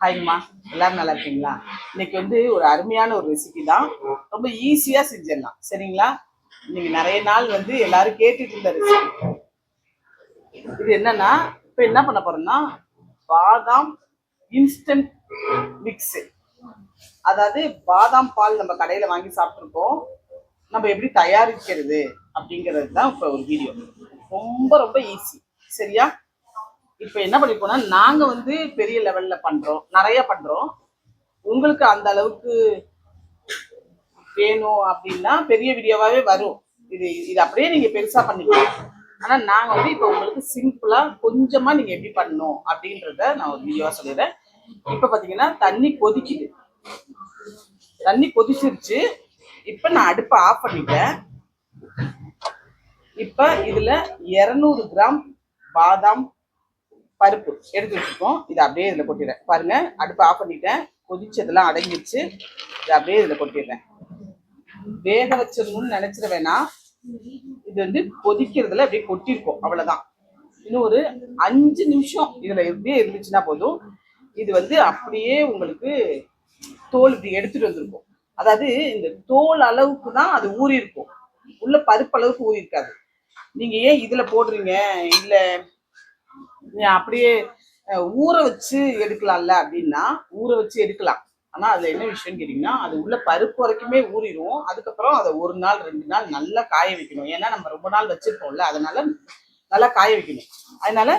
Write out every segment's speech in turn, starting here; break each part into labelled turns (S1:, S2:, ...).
S1: ஹாய்மா எல்லாரும் நல்லா இருக்கீங்களா? இன்னைக்கு வந்து ஒரு அருமையான ஒரு ரெசிபி தான். ரொம்ப ஈஸியா செஞ்சிடலாம். சரிங்களா? இன்னைக்கு நிறைய நாள் வந்து எல்லாரும் கேட்டுட்டு இருந்த ரெசிபி இது என்னன்னா இப்ப என்ன பண்ண போறோம்னா பாதாம் இன்ஸ்டன்ட் மிக்ஸ் அதாவது பாதாம் பால் நம்ம கடையில வாங்கி சாப்பிட்ருக்கோம் நம்ம எப்படி தயாரிக்கிறது அப்படிங்கிறது தான் இப்போ ஒரு வீடியோ ரொம்ப ரொம்ப ஈஸி சரியா? இப்போ என்ன பண்ணிருக்கோம்னா நாங்கள் வந்து பெரிய லெவலில் பண்ணுறோம் நிறைய பண்ணுறோம் உங்களுக்கு அந்த அளவுக்கு வேணும் அப்படின்னா பெரிய வீடியோவாகவே வரும். இது இது அப்படியே நீங்கள் பெருசாக பண்ணிக்கலாம். ஆனால் நாங்கள் வந்து இப்போ உங்களுக்கு சிம்பிளாக கொஞ்சமாக நீங்கள் எப்படி பண்ணணும் அப்படின்றத நான் ஒரு வீடியோவா சொல்லிடுறேன். இப்போ பார்த்தீங்கன்னா தண்ணி கொதிக்குது. தண்ணி கொதிச்சிருச்சு. இப்போ நான் அடுப்பை ஆஃப் பண்ணிட்டேன். இப்போ இதில் இரநூறு கிராம் பாதாம் பருப்பு எடுத்து வச்சுருக்கோம். இதை அப்படியே இதில் கொட்டிடுறேன். பாருங்கள் அடுப்பை ஆஃப் பண்ணிட்டேன். கொதிச்சதெல்லாம் அடங்கிடுச்சு. இதை அப்படியே இதில் கொட்டிடுறேன். வேக வச்சிடணும்னு நினைச்சிட வேணாம். இது வந்து கொதிக்கிறதுல அப்படியே கொட்டிருக்கோம் அவ்வளோதான் இன்னும் ஒரு அஞ்சு நிமிஷம் இதில் எப்படியே இருந்துச்சுன்னா போதும். இது வந்து அப்படியே உங்களுக்கு தோல் இப்படி எடுத்துட்டு வந்திருக்கும். அதாவது இந்த தோல் அளவுக்கு தான் அது ஊறி இருக்கும் உள்ள பருப்பு அளவுக்கு ஊறி இருக்காது ஏன் இதில் போடுறீங்க? இல்லை அப்படியே ஊற வச்சு எடுக்கலாம்ல அப்படின்னா ஊற வச்சு எடுக்கலாம். ஆனால் அதில் என்ன விஷயம்னு கேட்டிங்கன்னா அது உள்ள பருப்பு வரைக்குமே ஊறிடும் அதுக்கப்புறம் அதை ஒரு நாள் ரெண்டு நாள் நல்லா காய வைக்கணும். ஏன்னா நம்ம ரொம்ப நாள் வச்சுருப்போம்ல அதனால நல்லா காய வைக்கணும். அதனால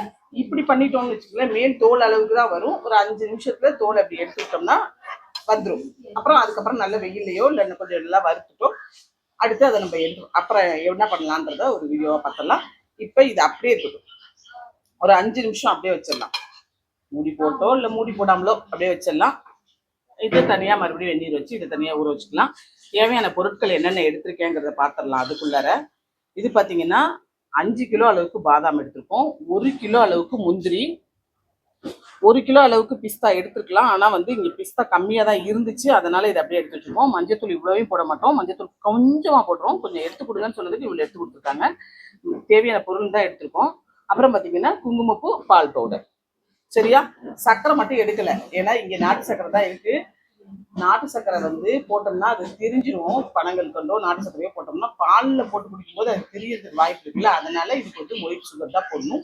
S1: இப்படி பண்ணிட்டோம்னு வச்சுக்கோங்களேன் மேல் தோல் அளவுக்கு தான் வரும். ஒரு அஞ்சு நிமிஷத்துல தோல் அப்படி எடுத்துக்கிட்டோம்னா வந்துடும் அப்புறம் அதுக்கப்புறம் நல்ல வெயில்லையோ இல்லை கொஞ்சம் நல்லா வறுத்துட்டோ அடுத்து அதை நம்ம எடுத்து அப்புறம் என்ன பண்ணலான்றத ஒரு வீடியோவாக பார்த்தலாம் இப்போ இது அப்படியே இருக்கட்டும். ஒரு அஞ்சு நிமிஷம் அப்படியே வச்சிடலாம். மூடி போட்டோ இல்லை மூடி போடாமலோ அப்படியே வச்சிடலாம். இது தனியாக மறுபடியும் வெந்நீர் வச்சு இதை தனியாக ஊற வச்சுக்கலாம். தேவையான பொருட்கள் என்னென்ன எடுத்திருக்கேங்கிறத பார்த்துடலாம் அதுக்குள்ளார. இது பார்த்தீங்கன்னா அஞ்சு கிலோ அளவுக்கு பாதாம் எடுத்திருக்கோம். ஒரு கிலோ அளவுக்கு முந்திரி. ஒரு கிலோ அளவுக்கு பிஸ்தா எடுத்துருக்கலாம். ஆனால் வந்து இங்கே பிஸ்தா கம்மியாக தான் இருந்துச்சு. அதனால் இதை அப்படியே எடுத்து வச்சுருக்கோம் மஞ்சத்தூள் இவ்வளோவையும் போட மாட்டோம். மஞ்சத்தூள் கொஞ்சமாக போடுறோம் கொஞ்சம் எடுத்து கொடுங்கன்னு சொன்னதுக்கு இவ்வளோ எடுத்து கொடுத்துருக்காங்க. தேவையான பொருள் தான் எடுத்திருக்கோம். அப்புறம் பார்த்தீங்கன்னா குங்குமப்பூ பால் பவுடர் சரியா? சர்க்கரை மட்டும் எடுக்கல. ஏன்னா இங்க நாட்டு சர்க்கரை தான் இருக்கு. நாட்டு சர்க்கரை வந்து போட்டோம்னா அது திரிஞ்சிரும். பணங்கள் கொண்டோ நாட்டு சர்க்கரையோ போட்டோம்னா பாலில் போட்டு குடிக்கும்போது அது தெரியறதுக்கு வாய்ப்பு இருக்குல்ல. அதனால இதுக்கு வந்து ஒயிட் சுகர் தான் போடணும்.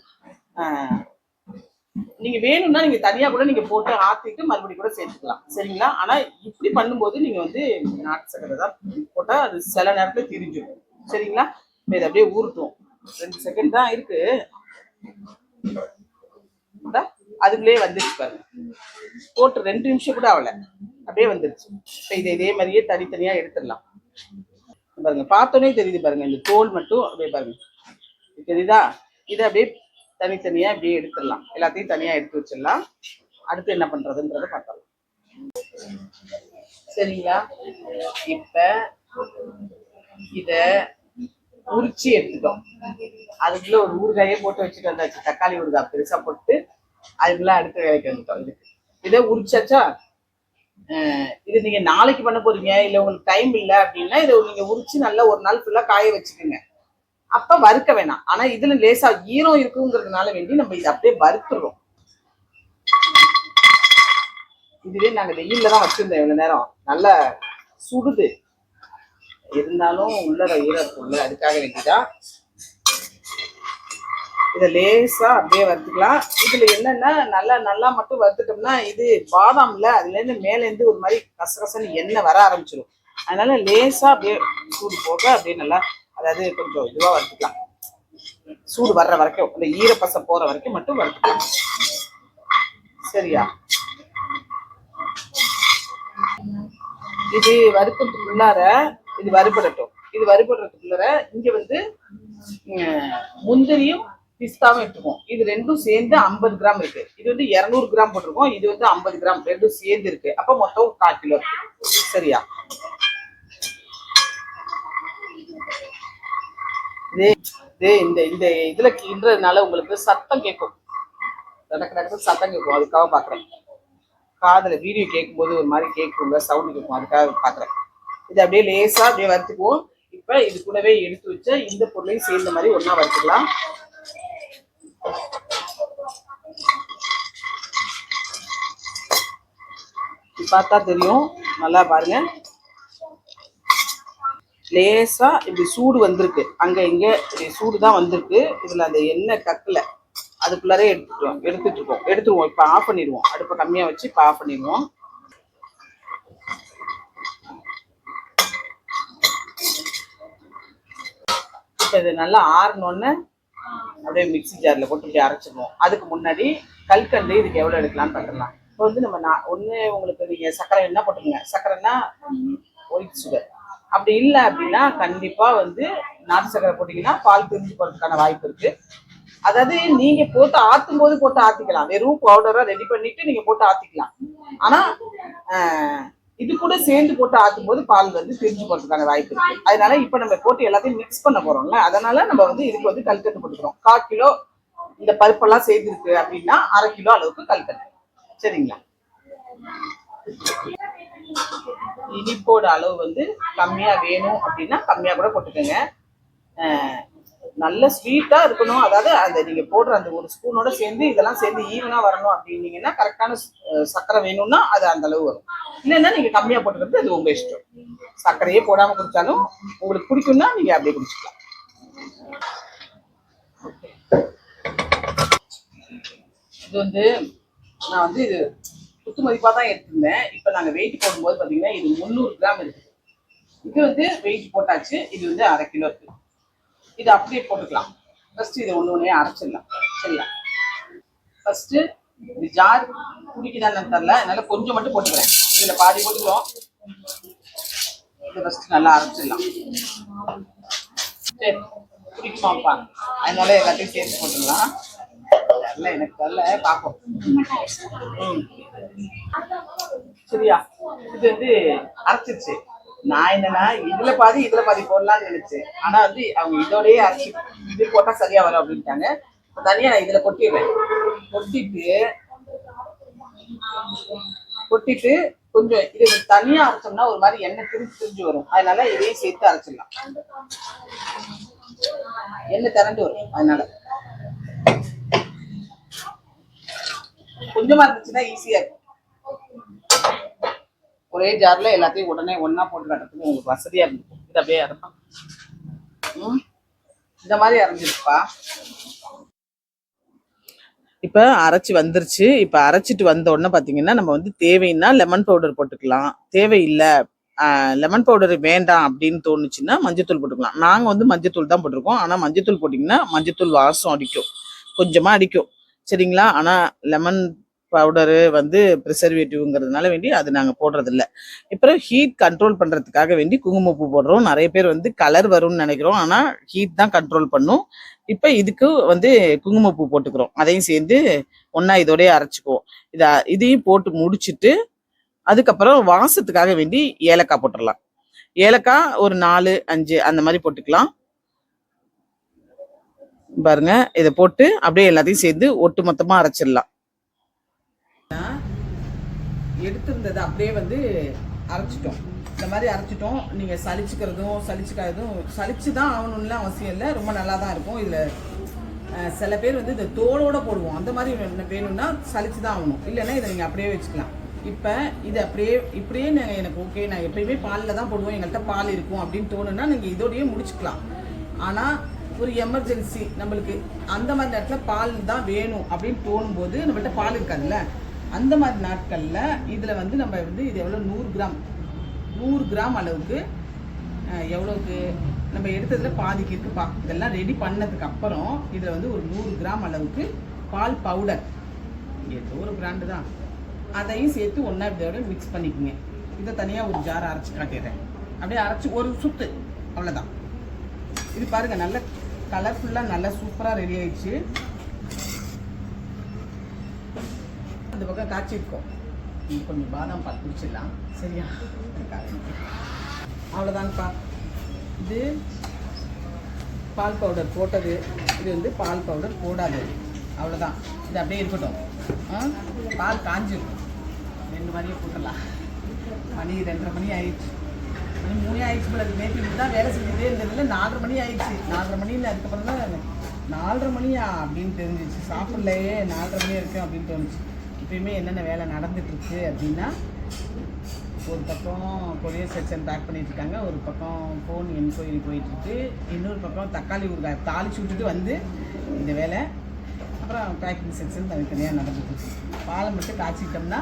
S1: நீங்க வேணும்னா நீங்க தனியா கூட நீங்க போட்டு ஆத்திட்டு மறுபடியும் கூட சேர்த்துக்கலாம். சரிங்களா? ஆனா இப்படி பண்ணும்போது நீங்க வந்து நாட்டு சக்கரை தான் போட்டா அது சில நேரத்துல திரிஞ்சிடும் சரிங்களா? இப்ப இதை அப்படியே ஊறட்டும் ரெண்டு செகண்ட் தான் இருக்கு. அதுக்குள்ளேயே வந்துருச்சு பாருங்க. போட்டு ரெண்டு நிமிஷம் கூட ஆகல. அப்படியே வந்துருச்சு. இப்போ இதை இதே மாதிரியே தனித்தனியா எடுத்துடலாம். பாருங்க பார்த்தோன்னே தெரியுது பாருங்க இந்த தோல் மட்டும் அப்படியே பாருங்க. தெரியுதா? இதை அப்படியே தனித்தனியா அப்படியே எடுத்துடலாம். எல்லாத்தையும் தனியா எடுத்து வச்சிடலாம். அடுத்து என்ன பண்றதுன்றதை பார்க்கலாம். சரிங்களா? இப்ப இத உரிச்சி எடுத்துட்டோம். அதுக்குள்ள ஒரு ஊறுகாயே போட்டு வச்சுட்டு வந்தாச்சு. தக்காளி ஊறுகாய் பெருசா போட்டு அதுக்குள்ள அடுத்த வேலைக்கு வந்துட்டோம் இதுக்கு. இதை உரிச்சாச்சா? அஹ் இது நீங்க நாளைக்கு பண்ண போறீங்க இல்ல உங்களுக்கு டைம் இல்ல அப்படின்னா இதை நீங்க உரிச்சு நல்லா ஒரு நாள் ஃபுல்லா காய வச்சுக்கோங்க. அப்ப வறுக்க வேணாம். ஆனா இதுல லேசா ஈரம் இருக்குங்கிறதுனால வேண்டி நம்ம இதை அப்படியே வறுத்துடுறோம் இதுவே நாங்க வெயில்ல தான் வச்சிருந்தோம். இவ்வளவு நேரம். நல்லா சுடுது. இருந்தாலும் உள்ளர ஈரம் அதுக்காக வேண்டிதான். இதை லேசா அப்படியே வறுத்துக்கலாம். இதுல என்னன்னா நல்லா நல்லா மட்டும் வறுத்துட்டோம்னா இது பாதாம்ல அதுல இருந்து மேல இருந்து ஒரு மாதிரி கசகசன்னு எண்ணெய் வர ஆரம்பிச்சிடும் அதனால லேசா அப்படியே சூடு போக அப்படியே நல்லா அதாவது கொஞ்சம் இதுவா வறுத்துக்கலாம். சூடு வர்ற வரைக்கும் இந்த ஈரப்பசை போற வரைக்கும் மட்டும் வறுத்துக்கலாம். சரியா? இது வறுக்கிறதுக்குள்ளார இது வறுபடட்டும். இது வறுபடுறதுக்குள்ளார இங்க வந்து முந்திரியும் பிஸ்தாவும் எடுத்துக்கோம் இது ரெண்டும் சேர்ந்து ஐம்பது கிராம் இருக்கு. இது வந்து இருநூறு கிராம் போட்டிருக்கோம். இது வந்து ஐம்பது கிராம். ரெண்டும் சேர்ந்து இருக்கு. அப்ப மொத்தம் கால் கிலோ இருக்கு. சரியா? இது இந்த இந்த இதுல கிண்டுறதுனால உங்களுக்கு சத்தம் கேட்கும். நடக்க நடக்க சத்தம் கேட்கும். அதுக்காக பாக்குறேன். காதல வீடியோ கேட்கும்போது ஒரு மாதிரி கேட்குங்க. சவுண்ட் கேட்கும். அதுக்காக பாக்குறேன். இது அப்படியே லேசா அப்படியே வறுத்துக்குவோம். இப்ப இது கூடவே எடுத்து வச்ச இந்த பொருளையும் சேர்ந்த மாதிரி ஒண்ணா வறுத்துக்கலாம். பார்த்தா தெரியும். நல்லா பாருங்க. லேசா இப்படி சூடு வந்திருக்கு. அங்க இங்க இப்படி சூடு தான் வந்திருக்கு. இதுல அந்த எண்ணெய் கக்கல. அதுக்குள்ளாரே எடுத்துட்டோம் எடுத்துட்டு இருக்கோம். எடுத்துருவோம். இப்ப ஆஃப் பண்ணிடுவோம். அடுப்பை கம்மியா வச்சு இப்ப ஆஃப் பண்ணிடுவோம். இப்போ இது நல்லா ஆறினோன்னு அப்படியே மிக்ஸி ஜாரில் போட்டு இப்படி அரைச்சிடுவோம். அதுக்கு முன்னாடி கல்கண்டு இதுக்கு எவ்வளோ எடுக்கலாம்னு பார்த்துக்கலாம் இப்போ வந்து நம்ம நான் ஒன்று உங்களுக்கு நீங்கள் சர்க்கரை என்ன போட்டுருங்க சர்க்கரைன்னா ஒயிட் சுகர் அப்படி இல்லை அப்படின்னா கண்டிப்பாக வந்து நாட்டு சர்க்கரை போட்டிங்கன்னா பால் பிரிஞ்சு போகிறதுக்கான வாய்ப்பு இருக்குது அதாவது நீங்கள் போட்டு ஆற்றும் போது போட்டு ஆற்றிக்கலாம் வெறும் பவுடராக ரெடி பண்ணிட்டு நீங்கள் போட்டு ஆற்றிக்கலாம் ஆனால் இது கூட சேர்ந்து போட்டு ஆற்றும் போது பால் வந்து பிரிஞ்சு போறதுக்கான வாய்ப்பு இருக்கு. அதனால இப்ப நம்ம போட்டு எல்லாத்தையும் மிக்ஸ் பண்ண போறோம்ல அதனால நம்ம வந்து இதுக்கு வந்து கல்கட்டு போட்டுக்கிறோம். கால் கிலோ இந்த பருப்பெல்லாம் சேர்ந்துருக்கு அப்படின்னா அரை கிலோ அளவுக்கு கல்கட்டு. சரிங்களா? இனிப்போட அளவு வந்து கம்மியா வேணும் அப்படின்னா கம்மியா கூட போட்டுக்கோங்க. நல்ல ஸ்வீட்டாக இருக்கணும். அதாவது அந்த நீங்கள் போடுற அந்த ஒரு ஸ்பூனோட சேர்ந்து இதெல்லாம் சேர்ந்து ஈவனாக வரணும் அப்படின்னீங்கன்னா கரெக்டான சர்க்கரை வேணும்னா அது அந்த அளவு வரும். இல்லைன்னா நீங்கள் கம்மியாக போட்டுக்கிறது அது உங்கள் இஷ்டம். சர்க்கரையே போடாமல் குடித்தாலும் உங்களுக்கு பிடிக்கும்னா நீங்கள் அப்படியே குடிச்சிக்கலாம். இது வந்து நான் வந்து இது குத்து மதிப்பாக தான் எடுத்திருந்தேன். இப்போ நாங்கள் வெயிட் போடும்போது பார்த்தீங்கன்னா இது முந்நூறு கிராம் இருக்குது இது வந்து வெயிட் போட்டாச்சு. இது வந்து அரை கிலோ இருக்குது இது அப்படியே போட்டுக்கலாம். ஃபர்ஸ்ட் இதை ஒன்று ஒன்றே அரைச்சிடலாம். சரியா? ஃபஸ்ட்டு இது ஜார் குடிக்குதான்னு தெரில அதனால கொஞ்சம் மட்டும் போட்டுக்கிறேன். இதில் பாதி போட்டுக்கிறோம். இதை ஃபஸ்ட்டு நல்லா அரைச்சிடலாம். சரி குடிக்குமாப்பா அதனால எல்லாத்தையும் சேர்த்து போட்டுடலாம். தெரில எனக்கு தெரில பார்ப்போம். ம். சரியா? இது வந்து அரைச்சிருச்சு. நான் என்னன்னா இதுல பாதி இதுல பாதி போடலாம்னு நினைச்சேன். ஆனா வந்து அவங்க இதோடயே அரைச்சி இது போட்டா சரியா வரும் அப்படின்ட்டாங்க. தனியா நான் இதுல கொட்டிடுறேன். கொட்டிட்டு கொட்டிட்டு கொஞ்சம் இது தனியா அரைச்சோம்னா ஒரு மாதிரி எண்ணெய் திரிஞ்சு திரிஞ்சு வரும். அதனால இதையும் சேர்த்து அரைச்சிடலாம். எண்ணெய் திரண்டு வரும் அதனால. கொஞ்சமா இருந்துச்சுன்னா ஈஸியா இருக்கும். ஒரே ஜார்ல எல்லாத்தையும் உடனே ஒண்ணா போட்டு கட்டுறதுக்கு உங்களுக்கு வசதியா இருந்துக்கும் இது அப்படியே அரைப்பான் ம்? இந்த மாதிரி அரைஞ்சிருப்பா இப்ப அரைச்சி வந்துருச்சு. இப்ப அரைச்சிட்டு வந்த உடனே பாத்தீங்கன்னா நம்ம வந்து தேவைன்னா லெமன் பவுடர் போட்டுக்கலாம். தேவையில்லை. லெமன் பவுடர் வேண்டாம் அப்படின்னு தோணுச்சுன்னா மஞ்சத்தூள் போட்டுக்கலாம். நாங்கள் வந்து மஞ்சத்தூள் தான் போட்டிருக்கோம். ஆனால் மஞ்சத்தூள் போட்டிங்கன்னா மஞ்சத்தூள் வாசம் அடிக்கும். கொஞ்சமா அடிக்கும். சரிங்களா? ஆனா லெமன் பவுடரு வந்து ப்ரிசர்வேட்டிவ்ங்கிறதுனால வேண்டி அது நாங்கள் போடுறதில்ல. அப்புறம் ஹீட் கண்ட்ரோல் பண்ணுறதுக்காக வேண்டி குங்குமப்பூ போடுறோம். நிறைய பேர் வந்து கலர் வரும்னு நினைக்கிறோம். ஆனால் ஹீட் தான் கண்ட்ரோல் பண்ணும். இப்போ இதுக்கு வந்து குங்குமப்பூ போட்டுக்கிறோம். அதையும் சேர்ந்து ஒன்றா இதோடய அரைச்சிக்குவோம். இதை இதையும் போட்டு முடிச்சிட்டு அதுக்கப்புறம் வாசத்துக்காக வேண்டி ஏலக்காய் போட்டுடலாம் ஏலக்காய் ஒரு நாலு அஞ்சு அந்த மாதிரி போட்டுக்கலாம். பாருங்க இதை போட்டு அப்படியே எல்லாத்தையும் சேர்ந்து ஒட்டு மொத்தமாக அரைச்சிடலாம். எடுத்திருந்தது அப்படியே வந்து அரைச்சிட்டோம். இந்த மாதிரி அரைச்சிட்டோம். நீங்கள் சலிச்சுக்கிறதும் சளிச்சுக்காததும் சளிச்சு தான் ஆகணும்லாம் அவசியம் இல்லை. ரொம்ப நல்லா தான் இருக்கும். இதில் சில பேர் வந்து இந்த தோலோடு போடுவோம். அந்த மாதிரி என்ன வேணும்னா சளிச்சு தான் ஆகணும். இல்லைன்னா இதை நீங்கள் அப்படியே வச்சுக்கலாம். இப்போ இது அப்படியே இப்படியே நாங்கள் எனக்கு ஓகே நான் எப்பயுமே பாலில் தான் போடுவோம். எங்கள்கிட்ட பால் இருக்கும் அப்படின்னு தோணுன்னா நீங்கள் இதோடையே முடிச்சுக்கலாம். ஆனால் ஒரு எமர்ஜென்சி நம்மளுக்கு அந்த மாதிரி நேரத்தில் பால் தான் வேணும் அப்படின்னு தோணும்போது நம்மள்ட்ட பால் இருக்காதுல்ல? அந்த மாதிரி நாட்களில் இதில் வந்து நம்ம வந்து இது எவ்வளோ நூறு கிராம். நூறு கிராம் அளவுக்கு எவ்வளோக்கு நம்ம எடுத்ததில் பாதிக்கு இருக்குப்பா. இதெல்லாம் ரெடி பண்ணதுக்கு அப்புறம் இதில் வந்து ஒரு நூறு கிராம் அளவுக்கு பால் பவுடர் ஏதோ ஒரு பிராண்டு தான். அதையும் சேர்த்து ஒன்றா இதோட மிக்ஸ் பண்ணிக்கோங்க. இதை தனியாக ஒரு ஜார் அரைச்சி காட்டிடுறேன். அப்படியே அரைச்சி ஒரு சுத்து. அவ்வளோதான் இது பாருங்க நல்ல கலர்ஃபுல்லாக நல்லா சூப்பராக ரெடி ஆயிடுச்சு. அந்த பக்கம் காய்ச்சிருக்கோம் கொஞ்சம் பாதாம் பால் குடிச்சிடலாம். சரியா? அவ்வளோதான்ப்பா இது பால் பவுடர் போட்டது. இது வந்து பால் பவுடர் போடாது. அவ்வளோதான் இது அப்படியே இருக்கட்டும். ஆ? பால் காஞ்சிருக்கும் ரெண்டு மணியை போட்டுடலாம். மணி ரெண்டரை மணி ஆயிடுச்சு. மணி மூணு ஆயிடுச்சு போல அது நேற்று தான் வேலை செஞ்சுட்டே இருந்ததுல நாலரை மணி ஆயிடுச்சு. நாலரை மணியில் அதுக்கப்புறம் தான் நாலரை மணியா அப்படின்னு தெரிஞ்சிச்சு. சாப்பிட்லையே நாலரை மணி இருக்கு அப்படின்னு தோணுச்சு. இப்பயுமே என்னென்ன வேலை நடந்துகிட்ருக்கு அப்படின்னா ஒரு பக்கம் கொரியர் செக்ஷன் பேக் பண்ணிகிட்ருக்காங்க இருக்காங்க ஒரு பக்கம் ஃபோன் என்கொயரி போயிட்டுருக்கு இன்னொரு பக்கம் தக்காளி ஊறுகாய் தாளிச்சு விட்டுட்டு வந்து இந்த வேலை. அப்புறம் பேக்கிங் செக்ஷன் தனித்தனியாக நடந்துட்டு பாலை மட்டும் காய்ச்சிக்கிட்டோம்னா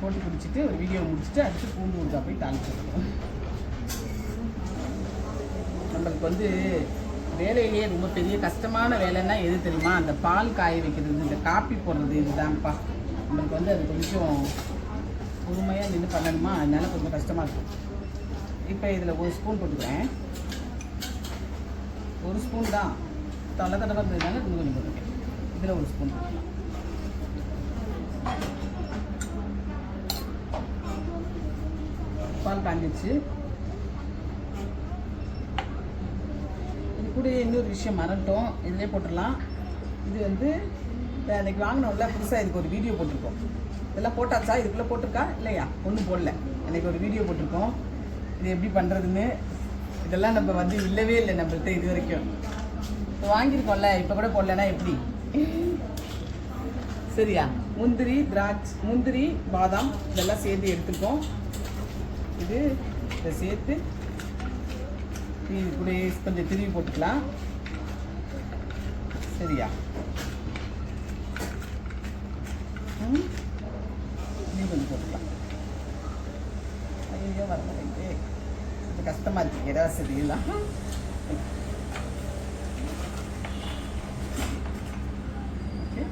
S1: போட்டு குடிச்சிட்டு ஒரு வீடியோ முடிச்சுட்டு அடுத்து பூண்டு ஊறுகாய் போய் தாளிச்சு நம்மளுக்கு வந்து வேலையிலேயே ரொம்ப பெரிய கஷ்டமான வேலைன்னா எது தெரியுமா? அந்த பால் காய வைக்கிறது இந்த காப்பி போடுறது இதுதான்ப்பா. நம்மளுக்கு வந்து அது கொஞ்சம் பொறுமையாக நின்று பண்ணணுமா? அதனால் கொஞ்சம் கஷ்டமாக இருக்கும் இப்போ இதில் ஒரு ஸ்பூன் போட்டுக்கிறேன். ஒரு ஸ்பூன் தான். தலை தடவை இருந்ததுனால இன்னும் கொஞ்சம் போட்டுக்கிறேன். இதில் ஒரு ஸ்பூன் போட்டுக்கலாம். பால் காஞ்சிச்சு. இது கூட இன்னொரு விஷயம் மறந்துட்டோம் இதிலே போட்டுடலாம். இது வந்து அன்றைக்கி வாங்கினோம்ல புதுசாக இதுக்கு ஒரு வீடியோ போட்டிருக்கோம். இதெல்லாம் போட்டாச்சா? இதுக்குள்ளே போட்டிருக்கா? இல்லையா? ஒன்றும் போடல. அன்னைக்கு ஒரு வீடியோ போட்டிருக்கோம். இது எப்படி பண்ணுறதுன்னு இதெல்லாம் நம்ம வந்து இல்லவே இல்லை நம்மள்ட்ட இது வரைக்கும். இப்போ வாங்கியிருக்கோம்ல இப்போ கூட போடலன்னா எப்படி? சரியா? முந்திரி திராட்சை முந்திரி பாதாம் இதெல்லாம் சேர்த்து எடுத்துக்கோம் இது இதை சேர்த்து இது கூட கொஞ்சம் திருவி போட்டுக்கலாம். சரியா? ம் கொஞ்சம் போட்டுக்கலாம் ஐயோ வர மாட்டேங்குது கொஞ்சம் கஷ்டமாக இருக்கு ஏதாவது சரியில்லாம் ஓகே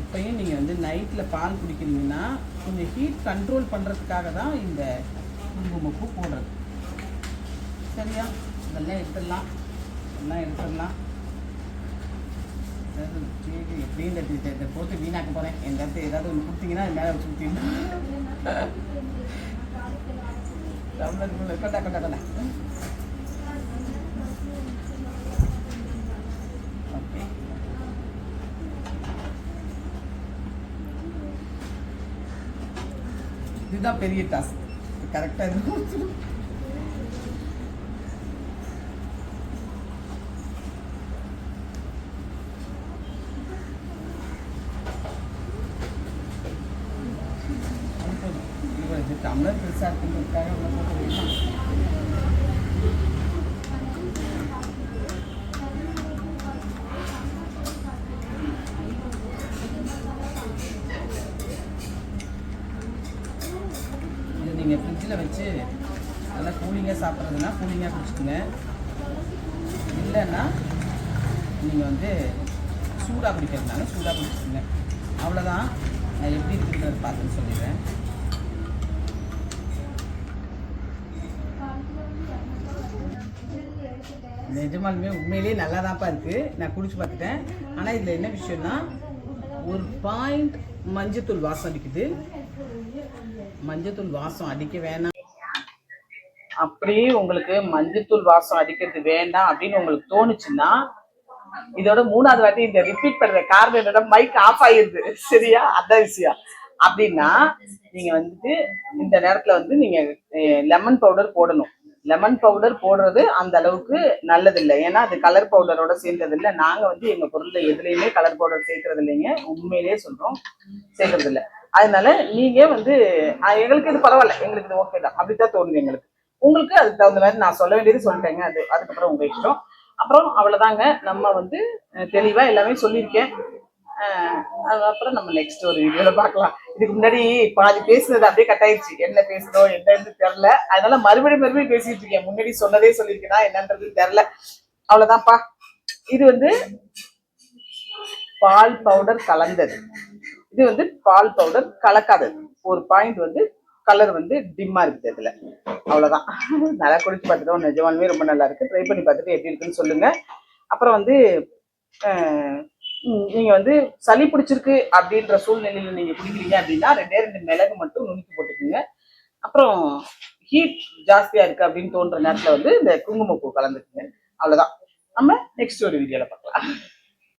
S1: எப்பயும் நீங்கள் வந்து நைட்டில் பால் குடிக்கிறீங்கன்னா கொஞ்சம் ஹீட் கண்ட்ரோல் பண்ணுறதுக்காக தான் இந்த குங்குமப்பூ போடுறது. சரியா? இதெல்லாம் எடுத்துடலாம். எல்லாம் எடுத்துடலாம். சரி, எப்படியும் இந்த இதை- போட்டு வீணாக்க போகிறேன் எங்காவது ஏதாவது ஒன்று கொடுத்தீங்கன்னா மேலே வச்சு டம்ளருக்குள்ள கொண்டா கொண்டா கொண்டா ஓகே இதுதான் பெரிய டாஸ்க் கரெக்டாக இது டம்ளர் பெருசாக இருக்குன்றதுக்காக உள்ள போட்டு வைக்கலாம் இது நீங்கள் ஃப்ரிட்ஜில் வச்சு நல்லா கூலிங்காக சாப்பிட்றதுனா கூலிங்காக குடிச்சுக்கோங்க. இல்லைன்னா நீங்கள் வந்து சூடாக குடிக்கிறதுனால சூடாக குடிச்சுக்கோங்க. அவ்வளோதான் நான் எப்படி இருக்குன்றது பார்த்துன்னு சொல்லிடுறேன். நிஜமாலுமே உண்மையிலேயே நல்லா தான்ப்பா இருக்குது நான் குடிச்சு பார்த்துட்டேன். ஆனால் இதில் என்ன விஷயம்னா ஒரு பாயிண்ட் மஞ்சத்தூள் வாசம் அடிக்குது. மஞ்சத்தூள் வாசம் அடிக்க வேணாம். அப்படியே உங்களுக்கு மஞ்சத்தூள் வாசம் அடிக்கிறது வேண்டாம் அப்படின்னு உங்களுக்கு தோணுச்சுன்னா இதோட மூணாவது வாட்டி இந்த ரிப்பீட் பண்ற காரணம் என்னன்னா மைக் ஆஃப் ஆயிருது. சரியா? அதான் விஷயம். அப்படின்னா நீங்க வந்துட்டு இந்த நேரத்துல வந்து நீங்க லெமன் பவுடர் போடணும். லெமன் பவுடர் போடுறது அந்த அளவுக்கு நல்லது இல்லை ஏன்னா அது கலர் பவுடரோட சேர்ந்தது இல்லை நாங்க வந்து எங்க பொருள்ல எதுலையுமே கலர் பவுடர் சேர்க்கறது இல்லைங்க உண்மையிலேயே சொல்றோம். சேர்க்கறது இல்லை அதனால நீங்க வந்து எங்களுக்கு இது பரவாயில்ல. எங்களுக்கு இது ஓகே தான். அப்படித்தான் தோணுது எங்களுக்கு. உங்களுக்கு அதுக்கு தகுந்த மாதிரி நான் சொல்ல வேண்டியது சொல்லிட்டேங்க. அது அதுக்கப்புறம் உங்க இஷ்டம். அப்புறம் அவ்வளவுதாங்க. நம்ம வந்து தெளிவாக தெளிவா எல்லாமே சொல்லியிருக்கேன். அதுக்கப்புறம் நம்ம நெக்ஸ்ட் ஒரு வீடியோல பார்க்கலாம். இதுக்கு முன்னாடி பாதி பேசுனது அப்படியே கட் ஆயிடுச்சு. என்ன பேசணும் என்னன்னு தெரியல. அதனால மறுபடியும் மறுபடியும் பேசிட்டு இருக்கேன். முன்னாடி சொன்னதே சொல்லியிருக்கேனா என்னன்றது தெரியல. அவ்வளவுதான்ப்பா. இது வந்து பால் பவுடர் கலந்தது. இது வந்து பால் பவுடர் கலக்காதது. ஒரு பாயிண்ட் வந்து கலர் வந்து டிம்மா இருக்குது இதுல. அவ்வளோதான் நல்லா குடிச்சு பார்த்துட்டோம். நிஜமாலுமே ரொம்ப நல்லா இருக்கு. ட்ரை பண்ணி பார்த்துட்டு எப்படி இருக்குன்னு சொல்லுங்க. அப்புறம் வந்து நீங்கள் வந்து சளி பிடிச்சிருக்கு அப்படின்ற சூழ்நிலையில் நீங்கள் குடிக்கிறீங்க அப்படின்னா ரெண்டே ரெண்டு மிளகு மட்டும் நுணுக்கி போட்டுக்கோங்க. அப்புறம் ஹீட் ஜாஸ்தியாக இருக்குது அப்படின்னு தோன்ற நேரத்தில் வந்து இந்த குங்குமப்பூ கலந்துக்குங்க. அவ்வளோதான் நம்ம நெக்ஸ்ட் ஒரு வீடியோவில் பார்க்கலாம்.